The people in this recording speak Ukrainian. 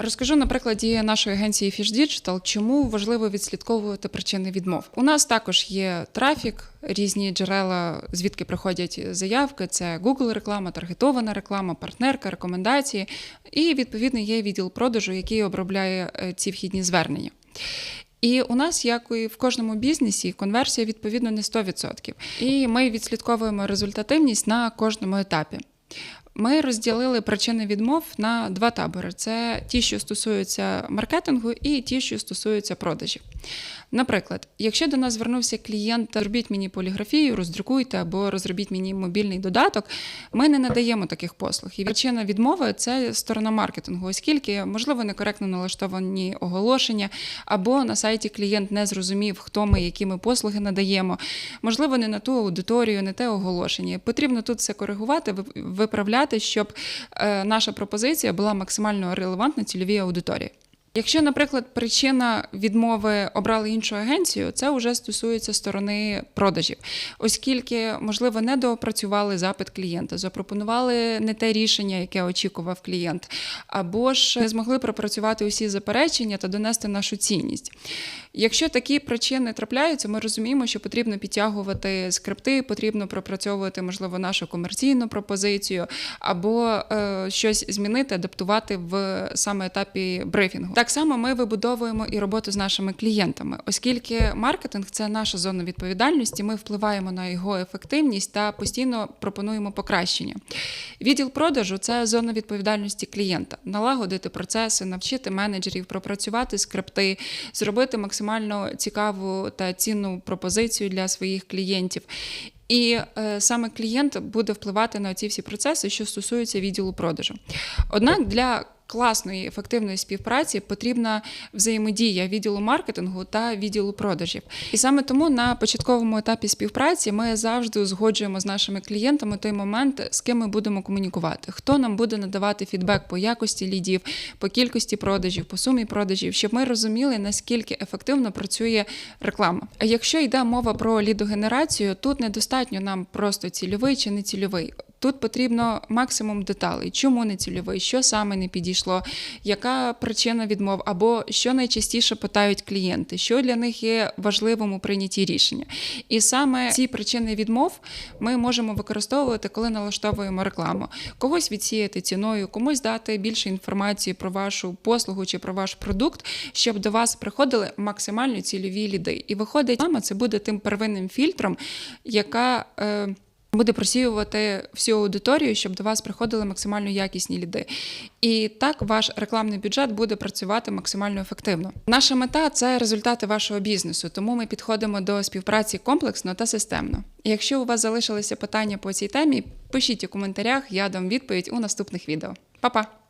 Розкажу на прикладі нашої агенції Fish Digital, чому важливо відслідковувати причини відмов. У нас також є трафік, різні джерела, звідки приходять заявки. Це Google реклама, таргетована реклама, партнерка, рекомендації. І відповідно є відділ продажу, який обробляє е, ці вхідні звернення. І у нас, як і в кожному бізнесі, конверсія відповідно не 100%. І ми відслідковуємо результативність на кожному етапі. Ми розділили причини відмов на два табори: це ті, що стосуються маркетингу, і ті, що стосуються продажів. Наприклад, якщо до нас звернувся клієнт, зробіть мені поліграфію, роздрукуйте або розробіть мені мобільний додаток, ми не надаємо таких послуг. І причина відмови це сторона маркетингу, оскільки можливо некоректно налаштовані оголошення, або на сайті клієнт не зрозумів, хто ми, які ми послуги надаємо. Можливо, не на ту аудиторію, не те оголошення. Потрібно тут все коригувати, виправляти, щоб е, наша пропозиція була максимально релевантна цільовій аудиторії. Якщо, наприклад, причина відмови обрали іншу агенцію, це вже стосується сторони продажів, оскільки, можливо, не доопрацювали запит клієнта, запропонували не те рішення, яке очікував клієнт, або ж не змогли пропрацювати усі заперечення та донести нашу цінність. Якщо такі причини трапляються, ми розуміємо, що потрібно підтягувати скрипти, потрібно пропрацьовувати, можливо, нашу комерційну пропозицію, або е, щось змінити, адаптувати в саме етапі брифінгу. Так само ми вибудовуємо і роботу з нашими клієнтами, оскільки маркетинг це наша зона відповідальності. Ми впливаємо на його ефективність та постійно пропонуємо покращення. Відділ продажу це зона відповідальності клієнта, налагодити процеси, навчити менеджерів, пропрацювати скрипти, зробити максимально цікаву та цінну пропозицію для своїх клієнтів. І е, саме клієнт буде впливати на ці всі процеси, що стосуються відділу продажу. Однак для класної ефективної співпраці потрібна взаємодія відділу маркетингу та відділу продажів. І саме тому на початковому етапі співпраці ми завжди узгоджуємо з нашими клієнтами той момент, з ким ми будемо комунікувати, хто нам буде надавати фідбек по якості лідів, по кількості продажів, по сумі продажів, щоб ми розуміли, наскільки ефективно працює реклама. А якщо йде мова про лідогенерацію, тут недостатньо нам просто цільовий чи не цільовий. Тут потрібно максимум деталей, чому не цільовий, що саме не підійшло, яка причина відмов, або що найчастіше питають клієнти, що для них є важливим у прийнятті рішення. І саме ці причини відмов ми можемо використовувати, коли налаштовуємо рекламу. Когось відсіяти ціною, комусь дати більше інформації про вашу послугу чи про ваш продукт, щоб до вас приходили максимально цільові ліди. І виходить, реклама це буде тим первинним фільтром, яка. Е, Буде просіювати всю аудиторію, щоб до вас приходили максимально якісні ліди. І так ваш рекламний бюджет буде працювати максимально ефективно. Наша мета це результати вашого бізнесу, тому ми підходимо до співпраці комплексно та системно. Якщо у вас залишилися питання по цій темі, пишіть у коментарях, я дам відповідь у наступних відео. Па-па!